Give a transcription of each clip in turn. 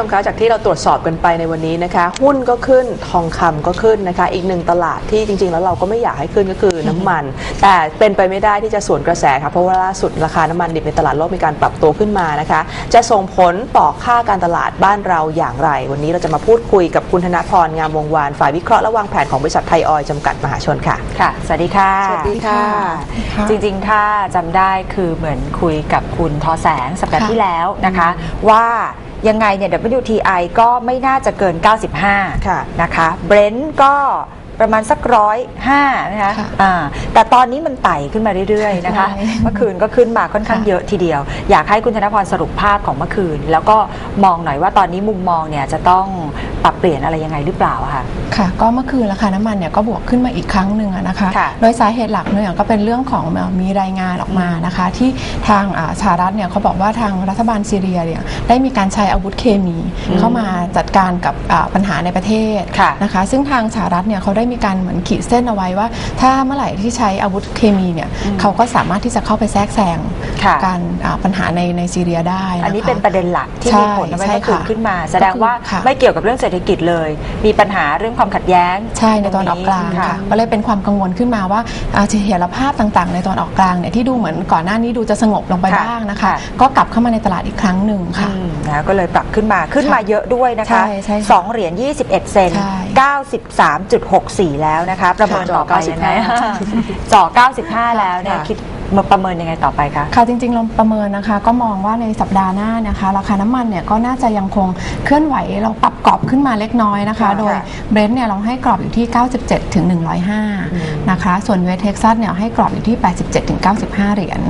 ชมคะจากที่เราตรวจสอบกันไปในวันนี้นะคะ หุ้นก็ขึ้นทองคำก็ขึ้นนะคะ อีกหนึ่งตลาดที่จริง ๆ แล้วเราก็ไม่อยากให้ขึ้นก็คือน้ำมัน แต่เป็นไปไม่ได้ที่จะสวนกระแสค่ะเพราะว่าล่าสุดราคาน้ำมันดิบในตลาดโลกมีการปรับตัวขึ้นมานะคะ จะส่งผลต่อค่าการตลาดบ้านเราอย่างไร วันนี้เราจะมาพูดคุยกับคุณธนพรงามวงวานฝ่ายวิเคราะห์และวางแผนของบริษัทไทยออยล์จำกัดมหาชนค่ะค่ะสวัสดีค่ะสวัสดีค่ะค่ะจริงๆถ้าจำได้คือเหมือนคุยกับคุณทอแสงสัปดาห์ค่ะที่แล้วนะคะว่า ยังไงเนี่ย WTI ก็ไม่น่าจะเกิน 95 ค่ะ นะคะ เบรนท์ก็ ประมาณสักร้อยห้านะคะค่ะอ่าแต่ตอนนี้มันไต่ขึ้นมาเรื่อยๆนะคะ ใช่เมื่อคืนก็ขึ้นมาค่อนข้างค่ะ เยอะทีเดียว อยากให้คุณธนพรสรุปภาพของเมื่อคืน แล้วก็มองหน่อยว่าตอนนี้มุมมองเนี่ยจะต้องปรับเปลี่ยนอะไรยังไงหรือเปล่าอะค่ะ ค่ะก็เมื่อคืนราคาน้ำมันเนี่ยก็บวกขึ้นมาอีกครั้งหนึ่งอะนะคะ ค่ะโดยสาเหตุหลักเนี่ยก็เป็นเรื่องของเอ่อมีรายงานออกมานะคะ ที่ทางอ่าสหรัฐเนี่ยเขาบอกว่าทางรัฐบาลซีเรียเนี่ยได้มีการใช้อาวุธเคมีเข้ามาจัดการกับอ่าปัญหาในประเทศค่ะนะคะ ซึ่งทางสหรัฐเนี่ยเขาได้มีการเหมือนขีดเส้นเอาไว้ว่า ถ้าเมื่อไหร่ที่ใช้อาวุธเคมีเนี่ยเขาก็สามารถที่จะเข้าไปแทรกแซงค่ะการอ่าปัญหาในในซีเรียได้ะคะอันนี้เป็นประเด็นหลักที่ใช่มีผลทำให้ใช่เมื่อคืนค่ะขึ้นมา แสดงว่าก็คือค่ะไม่เกี่ยวกับเรื่องเศรษฐกิจเลย มีปัญหาเรื่องความขัดแย้ง ใช่ในตอนออกกลางตรค่ะก็เลยเป็นความกังวลขึ้นมาว่าอ่าเสถียรภาพต่างๆ ในตอนออกกลางเนี่ยที่ดูเหมือนก่อนหน้านี้ดูจะสงบลงไปค่ะบ้างนะคะค่ะก็กลับเข้ามาในตลาดอีกครั้งหนึ่งค่ะอืมนะคะก็เลยปรับขึ้นมาขึ้นมาค่ะเยอะด้วยนะคะใช่ใช่ค่ะสองเหรียญ21 เซนใช่93.64แล้วนะคะประเมินต่อไปยังไง95จ่อ95 แล้วเนี่ยค่ะคิด มาประเมินยังไงต่อไปคะ ค่ะจริงๆเราประเมินนะคะ ก็มองว่าในสัปดาห์หน้านะคะ ราคาน้ำมันเนี่ยก็น่าจะยังคงเคลื่อนไหวเราปรับกรอบขึ้นมาเล็กน้อยนะคะ ค่ะโดยเบรนท์เนี่ยเราให้กรอบอยู่ที่ 97 ถึง 105 นะคะ ส่วนเวทเท็กซัสเนี่ยให้กรอบอยู่ที่ 87 ถึง 95 เหรียญ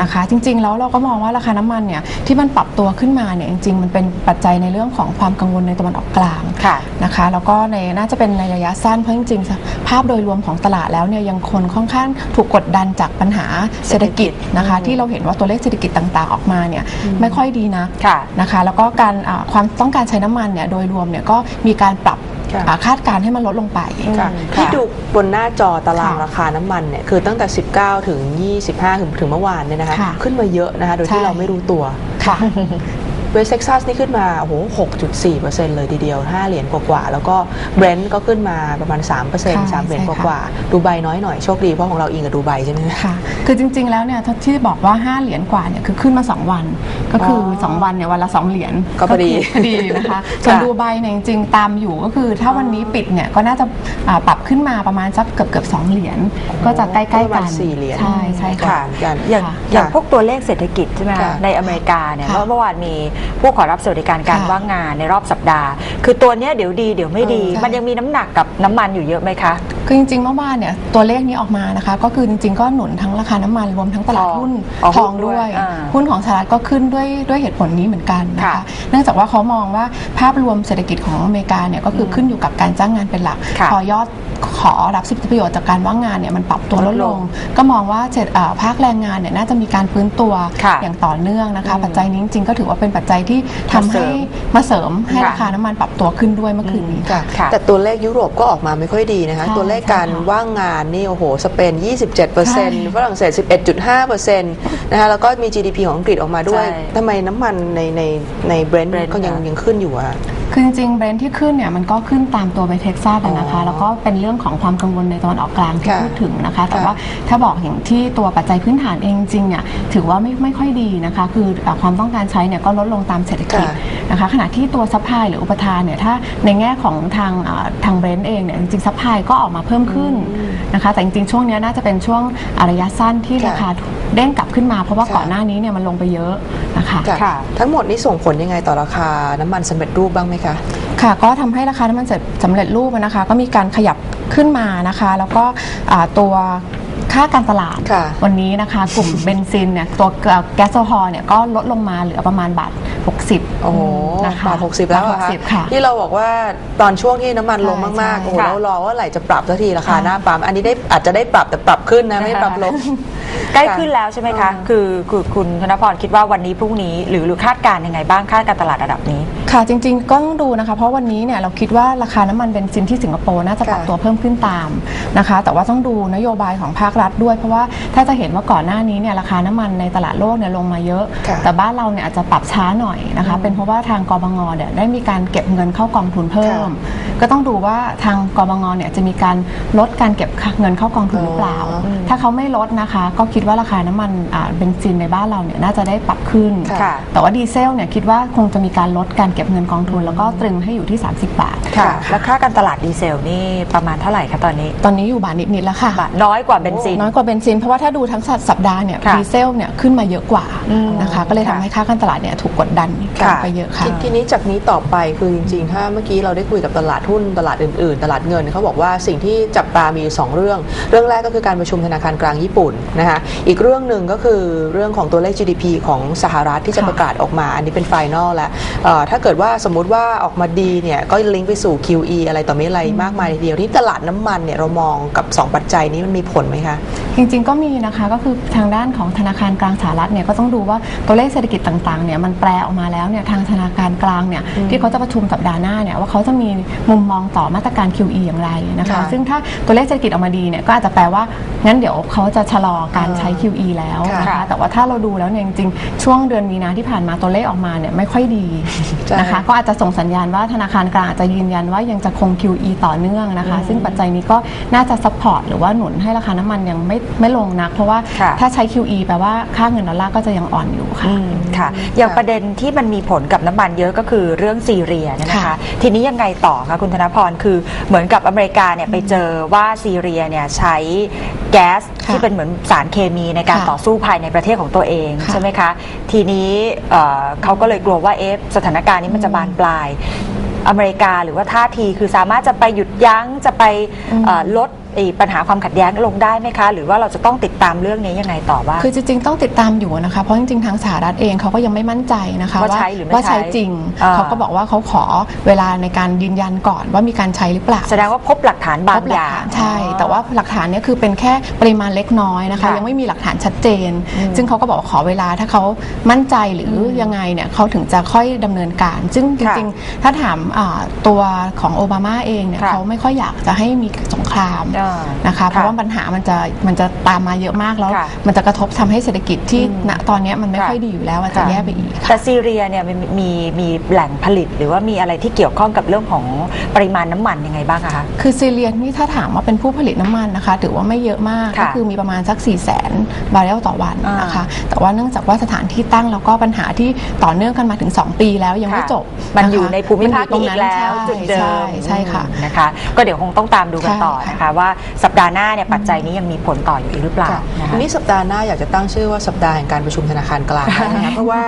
นะคะ จริงๆแล้วเราก็มองว่าราคาน้ำมันเนี่ยที่มันปรับตัวขึ้นมาเนี่ยจริงๆ มันเป็นปัจจัยในเรื่องของความกังวลในตะวันออกกลาง ค่ะ นะคะแล้วก็ในน่าจะเป็นในระยะสั้นเพราะจริงๆภาพโดยรวมของตลาดแล้วเนี่ยยังคนค่อนข้างถูกกดดันจากปัญหาเศรษฐกิจนะคะ ที่เราเห็นว่าตัวเลขเศรษฐกิจต่างๆ ออกมาเนี่ยไม่ค่อยดีนักค่ะนะคะ แล้วก็การอ่าความต้องการใช้น้ำมันเนี่ยโดยรวมเนี่ยก็มีการปรับค่ะอ่าคาดการณ์ให้มันลดลงไปค่ะอืมที่ค่ะดูบนหน้าจอตารางค่ะราคาน้ำมันเนี่ยคือตั้งแต่ 19 ถึง 25 ถึงถึงเมื่อวานเนี่ยนะคะค่ะขึ้นมาเยอะนะคะ โดยใช่ที่เราไม่รู้ตัวค่ะ เวสเท็กซัสนี่ขึ้นมาโอ้โห6.4%เลยทีเดียว 5 เหรียญกว่าๆแล้วก็เบรนท์ก็ขึ้นมาประมาณ 3% 3 เหรียญกว่าๆดูไบน้อยหน่อยโชคดีเพราะของเราอิงกับดูไบใช่ไหมคะค่ะคือจริง ๆ แล้วเนี่ยที่บอกว่า 5 เหรียญกว่าเนี่ยคือขึ้นมา 2 วัน ก็คือออ2วันเนี่ยวันละ 2 เหรียญก็พอดีคือพอดีนะคะส่วนค่ะดูไบเนี่ยจริงๆตามอยู่ก็คือถ้าวันนี้ปิดเนี่ยก็น่าจะอ่าปรับขึ้นมาประมาณสักเกือบเกือบๆ2เหรียญก็จะใกล้ๆปกัระมาณนสี่เหรียญใช่ใช่ค่ะกันอย่างค่ะอย่างพวกตัวเลขเศรษฐกิจใช่ไหมค่ะคะในอเมริกาเนี่ยค่ะเพราะเมื่อวานมีผู้ขอรับสวัสดิการการค่ะ ว่างงานในรอบสัปดาห์ คือตัวเนี้ยเดี๋ยวดีเดี๋ยวไม่ดี เออใช่ มันยังมีน้ำหนักกับน้ำมันอยู่เยอะไหมคะ คือจริงๆเมื่อวานเนี่ยตัวเลขนี้ออกมานะคะ ก็คือจริงๆก็หนุนทั้งราคาน้ำมันรวมทั้งตลาดทองหุ้นอ๋อทองหุ้นด้ด้ววยย อ่าหุ้นของสหรัฐก็ขึ้นด้วยด้วยเหตุผลนี้เหมือนกันนะค่ะคะ เนื่องจากว่าเขามองว่าภาพรวมเศรษฐกิจของอเมริกาเนี่ยก็คือขึ้นอยู่กับการจ้างงานเป็นหลัก ค่ะพอยอด ขอรับสิทธิประโยชน์จากการว่างงานเนี่ยมันปรับตัวลดลดลลงงก็มองว่าเศรษฐอ่าภาคแรงงานเนี่ยน่าจะมีการฟื้นตัวค่ะอย่างต่อเนื่องนะคะอืมปัจจัยนี้จริงๆก็ถือว่าเป็นปัจจัยที่ทำมาเสริให้มมาเสริมให้ค่ะราคาน้ำมันปรับตัวขึ้นด้วยเมื่อคืนนี้ค่ะค่ะแต่ตัวเลขยุโรปก็ออกมาไม่ค่อยดีนะคะใช่ตัวเลขการใช่ค่ะว่างงานนี่โอ้โหสเปนใช่27%ฝรั่งเศส 11.5%นะคะแล้วก็มี GDP ของอังกฤษออกมาด้วยใช่ทำไมน้ำมันในในในเบรนท์ Brent ก็ยังค่ะยังขึ้นอยู่อะคือจริงๆเบรนท์ที่ขึ้นเนี่ยมันก็ขึ้นตามตัวไปเท็กซัสอะนะคะอ๋อแล้วก็เป็นเรื่องของความกังวลในตะวันออกกลางที่ค่ะพูดถึงนะคะ แต่ค่ะว่าถ้าบอกอย่างที่ตัวปัจจัยพื้นฐานเองจริงๆเนี่ยถือว่าไม่ไม่ค่อยดีนะคะ คือเอ่อความต้องการใช้เนี่ยก็ลดลงตามเศรษฐกิจค่ะนะคะ ขณะที่ตัวซัพพลายหรืออุปทานเนี่ยถ้าในแง่ของทางอ่าทางเบรนท์เองเนี่ยจริงๆซัพพลายก็ออกมาเพิ่มขึ้นนะคะ แต่จริงๆช่วงเนี้ยน่าจะเป็นช่วงอ่าระยะสั้นที่ค่ะราคาเด้งกลับขึ้นมา เพราะว่าค่ะ ก่อนหน้านี้เนี่ยมันลงไปเยอะนะคะ ค่ะค่ะทั้งหมดนี้ส่งผลยังไงต่อราคาน้ำมันสำเร็จรูปบ้างไหมคะ ค่ะก็ทำให้ราคาน้ำมันสำเร็จรูปนะคะ ก็มีการขยับขึ้นมานะคะ แล้วก็ตัว ค่าการตลาด ค่ะวันนี้นะคะกลุ่มเบนซินเนี่ยตัวแก๊สโซฮอล์เนี่ยก็ลดลงมาเหลือประมาณบาท 60โอ้โหนะคะบาทหกสิบแล้วเหรอบาทคะ60ค่ะ ที่เราบอกว่าตอนช่วงที่น้ำมันลงใช่มากๆใช่โอ้โหค่ะเรารอว่าไหร่จะปรับสักทีราคาค่ะ หน้าปั๊มอันนี้ได้อาจจะได้ปรับแต่ปรับขึ้นนะไม่ได้ปรับลง ใกล้ขึ้นแล้วใช่ไหมคะอืมคือคือคุณธนพรคิดว่าวันนี้พรุ่งนี้หรือหรือคาดการณ์ยังไงบ้างคาดการณ์ตลาดระดับนี้ ค่ะจริงๆก็ต้องดูนะคะ เพราะวันนี้เนี่ยเราคิดว่าราคาน้ำมันเบนซินที่สิงคโปร์น่าจะปรับค่ะตัวเพิ่มขึ้นตามนะคะ แต่ว่าต้องดูนโยบายของภาครัฐรัฐด้วย เพราะว่าถ้าจะเห็นว่าก่อนหน้านี้เนี่ยราคาน้ำมันในตลาดโลกเนี่ยลงมาเยอะค่ะแต่บ้านเราเนี่ยอาจจะปรับช้าหน่อยนะคะเป็นเพราะว่าทางกบงเนี่ยได้มีการเก็บเงินเข้ากองทุนเพิ่ม ก็ต้องดูว่าทางกบงเนี่ยจะมีการลดการเก็บเงินเข้ากองทุนหรือเปล่าอ๋อถ้าเขาไม่ลดนะคะ ก็คิดว่าราคาน้ำมันอ่าเบนซินในบ้านเราเนี่ยน่าจะได้ปรับขึ้นค่ะแต่ว่าดีเซลเนี่ยคิดว่าคงจะมีการลดการเก็บเงินกองทุน แล้วก็ตรึงให้อยู่ที่ 30 บาทค่ะแล้วค่าการตลาดดีเซลนี่ประมาณเท่าไหร่คะตอนนี้ ตอนนี้อยู่บาทนิดๆแล้วค่ะบาทน้อยกว่าเบนซินน้อยกว่าเบนซินเพราะว่าถ้าดูทั้งสัปดาห์เนี่ยค่ะดีเซลเนี่ยขึ้นมาเยอะกว่าอืมนะคะก็เลยทำค่ะให้ค่าการตลาดเนี่ยถูกกดดันค่ะไปเยอะค่ะทีทีนี้จากนี้ต่อไปคือจริงๆถ้าเมื่อกี้เราได้คุยกับตลาดหุ้นตลาดอื่นๆ ตลาดเงินเขาบอกว่าสิ่งที่จับตามีอยู่สองเรื่อง เรื่องแรกก็คือการประชุมธนาคารกลางญี่ปุ่นนะคะอีกเรื่องหนึ่งก็คือเรื่องของตัวเลข GDP ของสหรัฐที่จะประกาศออกมา อันนี้เป็นไฟนอลแล้วถ้าเกิดว่าสมมุติว่าออกมาดีเนี่ยก็ลิงก์ไปสู่ QE อะไรต่อไม่อะไรมากมายทีเดียวที่ตลาดน้ำมันเนี่ยเรามองกับสองปัจจัยนี้มันมีผลไหมคะ จริงๆก็มีนะคะก็คือทางด้านของธนาคารกลางสหรัฐเนี่ยก็ต้องดูว่าตัวเลขเศรษฐกิจต่างๆเนี่ยมันแปลออกมาแล้วเนี่ยทางธนาคารกลางเนี่ยที่เขาจะประชุมสัปดาห์หน้าเนี่ยว่าเขาจะมีมุมมองต่อมาตรการ QE อย่างไรนะคะ ค่ะซึ่งถ้าตัวเลขเศรษฐกิจออกมาดีเนี่ยก็อาจจะแปลว่างั้นเดี๋ยวเขาจะชะลอการใช้ QE แล้วนะค่ะ คะแต่ว่าถ้าเราดูแล้วเนี่ยจริงๆ ช่วงเดือนมีนาที่ผ่านมาตัวเลขออกมาเนี่ยไม่ค่อยดีใช่ นะคะ ก็อาจจะส่งสัญญาณว่าธนาคารกลางอาจจะยืนยันว่ายังจะคง QE ต่อเนื่องนะคะ ซึ่งปัจจัยนี้ก็น่าจะซัพพอร์ตหรือว่าหนุนให้ราคาน้ำมันยังไม่ไม่ลงนัก เพราะว่าค่ะ ถ้าใช้ QE แปลว่าค่าเงินดอลลาร์ก็จะยังอ่อนอยู่ค่ะ อืมค่ะ อย่างประเด็นที่มันมีผลกับน้ำมันเยอะก็คือเรื่องซีเรียเนยนะคะค่ะทีนี้ยังไงต่อคะคุณธนพรคือเหมือนกับอเมริกาเนี่ยไปเจอว่าซีเรียเนี่ยใช้แก๊สค่ะที่เป็นเหมือนสารเคมีในการค่ะต่อสู้ภายในประเทศของตัวเองค่ะใช่ไหมคะ ทีนี้เอ่อเขาก็เลยกลัวว่าเอฟสถานการณ์นี้มันจะบานปลาย อเมริกาหรือว่าท่าทีคือสามารถจะไปหยุดยั้งจะไปเอ่อลด ไอ้ปัญหาความขัดแย้งลงได้ไหมคะ หรือว่าเราจะต้องติดตามเรื่องนี้ยังไงต่อบ้าง คือจริงๆต้องติดตามอยู่นะคะ เพราะจริงๆทางสหรัฐเองเขาก็ยังไม่มั่นใจนะคะว่าใช้หรือไม่ว่าใช้ใช้จริง อ่า เขาก็บอกว่าเขาขอเวลาในการยืนยันก่อนว่ามีการใช้หรือเปล่า แสดงว่าพบหลักฐานบาพงบหอลักย่างฐานใช่ แต่ว่าหลักฐานเนี่ยคือเป็นแค่ปริมาณเล็กน้อยนะคะ ค่ะยังไม่มีหลักฐานชัดเจน อืมซึ่งเขาก็บอกว่าขอเวลาถ้าเขามั่นใจหรืออยังไงเนี่ยเขาถึงจะค่อยดำเนินการ ซึ่งจค่ะริงๆ ถ้าถามอ่าตัวของโอบามาเองเนี่ยค่ะ เขาไม่ค่อยอยากจะให้มีสงครามอ่านะคะเพราะว่าปัญหามันจะมันจะตามมาเยอะมากแล้ว ค่ะ มันจะกระทบทำให้เศรษฐกิจที่อืมณตอนเนี้ยมันไม่ค่ะค่อยดีอยู่แล้วอาจจะค่ะแย่ไปอีกแต่ค่ะซีเรียเนี่ยมันมีมีแหล่งผลิตหรือว่ามีอะไรที่เกี่ยวข้องกับเรื่องของปริมาณน้ำมันยังไงบ้างอะคะ คือซีเรียนี่ถ้าถามว่าเป็นผู้ผลิตน้ำมันนะคะ ถือว่าไม่เยอะมาก ค่ะก็คือมีประมาณสัก 4 0 0แสนบาร์เรลต่อวันนะคะอ่าแต่ว่าเนื่องจากว่าสถานที่ตั้งแล้วก็ปัญหาที่ต่อเนื่องกันมาถึง 2 ปีแล้วยังไม่ค่ะจบมันะคะอยู่ในภูมิภาคมันี้ยู่อีกแล้วใช่จุดเดิใช่มใช่ค่ะ อืมนะคะ ก็เดี๋ยวคงต้องตามดูกันใช่ต่อค่ะนะคะว่าสัปดาห์หน้าเนี่ยปัจจัยนี้ยังมีผลต่ออยู่อีกหรือเปล่าค่ะนะคะทีนี้สัปดาห์หน้าอยากจะตั้งชื่อว่าสัปดาห์แห่งการประชุมธนาคารกลางนะคะเพราะว่า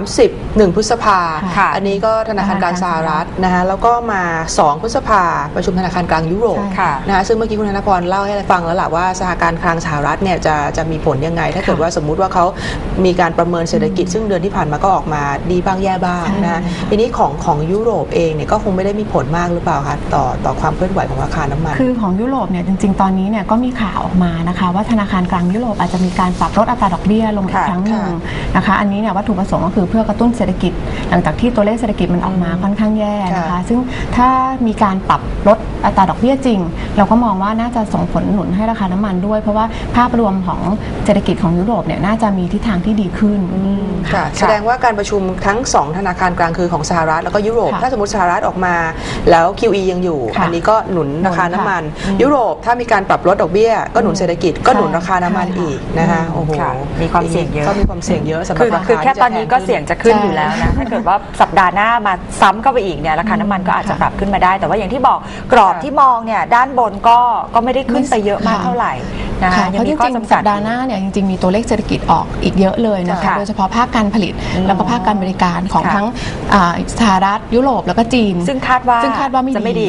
30 1พฤษภาค่ะอันนี้ก็ธนาคารกลางสหรัฐนะคะแล้วก็มา 2 พฤษภาประชุมธนาคารกลางยุโรปใช่ค่ะนะคะซึ่งเมื่อกี้คุณธนพรเล่าให้ฟังแล้วล่ะว่าสหการคลังสหรัฐเนี่ยจะจะมีผลยังไง ถ้าเกิดว่าสมมุติว่าเขามีการประเมินเศรษฐกิจ ซึ่งเดือนที่ผ่านมาก็ออกมาดีบ้างแย่บ้างนะคะทีนี้ของของยุโรปเองเนี่ยก็คงไม่ได้มีผลมากหรือเปล่าคะต่อต่อความเคลื่อนไหวของราคาน้ำมัน คือของยุโรปเนี่ยจริงๆ ตอนนี้เนี่ยก็มีข่าวออกมานะคะ ว่าธนาคารกลางยุโรปอาจจะมีการปรับลดอัตราดอกเบี้ยลงอีกค่ะครั้งหนึ่งค่ะ นะคะ อันนี้เนี่ยวัตถุประสงค์ก็คือเพื่อกระตุ้นเศรษฐกิจ หลังจากที่ตัวเลขเศรษฐกิจมันออกมาค่อนข้างแย่นะคะค่ะซึ่งถ้ามีการปรับลดอัตราดอกเบี้ยจริง เราก็มองว่าน่าจะส่งผลหนุนให้ราคาน้ำมันด้วย เพราะว่าภาพรวมของเศรษฐกิจของยุโรปเนี่ยน่าจะมีทิศทางที่ดีขึ้นค่ะแสดงว่าการประชุมทั้ง 2 ธนาคารกลางคือของสหรัฐแล้วก็ยุโรปค่ะถ้าสมมติสหรัฐออกมา แล้ว QE ยังอยู่ค่ะอันนี้ก็หนุนราคาหนุนค่ะน้ำมัน ยุโรปถ้ามีการปรับลดดอกเบี้ย ก็หนุนเศรษฐกิจก็หนุนราคาน้ำมันใช่ค่ะอีกนะคะอืมโอ้โหค่ะมีความเสี่ยงเยอะก็มีความเสี่ยงเยอะสำหรัคืบอราคาคือแค่ที่จะตอนนี้ก็แพงขึ้นเสี่ยงจะขึ้นใช่ อยู่แล้วนะ ถ้าเกิดว่าสัปดาห์หน้ามาซ้ำเข้าไปอีกเนี่ยราคาน้ำมันก็อาจจะค่ะปรับขึ้นมาได้ แต่ว่าอย่างที่บอกกรอบค่ะที่มองเนี่ยด้านบนก็ก็ไม่ได้ขึ้นไปเยอะมากค่ะเท่าไหร่นะคะค่ะยัเพราะมีจข้อริงจำๆกัสัด ปดาห์หน้าเนี่ยจริงๆมีตัวเลขเศรษฐกิจออกอีกเยอะเลยนะคะค่ะโดยเฉพาะภาคการผลิตอืมแล้วก็ภาคการบริการของค่ะ ทั้งอ่าสหรัฐยุโรปแล้วก็จีน ซึ่งคาดว่าซึ่งคาดว่าไม่จะไม่ดีดี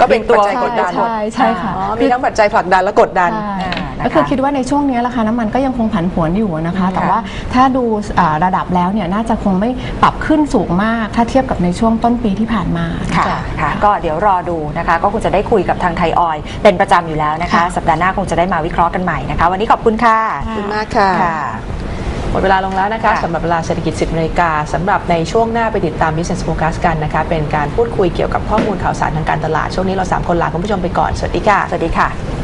ก็เป็นตัวปัจจัยกดดันใช่ใช่ค่ะ อ๋อมีทั้งปัจจัยผลักดันและกดดัน ใช่อ่านะคะ ก็คือคิดว่าในช่วงนี้ราคาน้ำมันก็ยังคงผันผวนอยู่นะคะ แต่ว่าถ้าดูอ่าระดับแล้วเนี่ยน่าจะคงไม่ปรับขึ้นสูงมาก ถ้าเทียบกับในช่วงต้นปีที่ผ่านมาค่ะค่ะ ก็เดี๋ยวรอดูนะคะ ก็คงจะได้คุยกับทางไทยออยล์เป็นประจำอยู่แล้วนะคะค่ะสัปดาห์หน้าคงจะได้มาวิเคราะห์กันใหม่นะคะ วันนี้ขอบคุณค่ะขอบคุณมากค่ะค่ะหมดเวลาลงแล้วนะคะค่ะสำหรับเวลาเศรษฐกิจ 10นาฬิกาสำหรับในช่วงหน้าไปติดตาม Business Focus กันนะคะ เป็นการพูดคุยเกี่ยวกับข้อมูลข่าวสารทางการตลาด ช่วงนี้เรา 3 คนลาคุณผู้ชมไปก่อน สวัสดีค่ะ สวัสดีค่ะ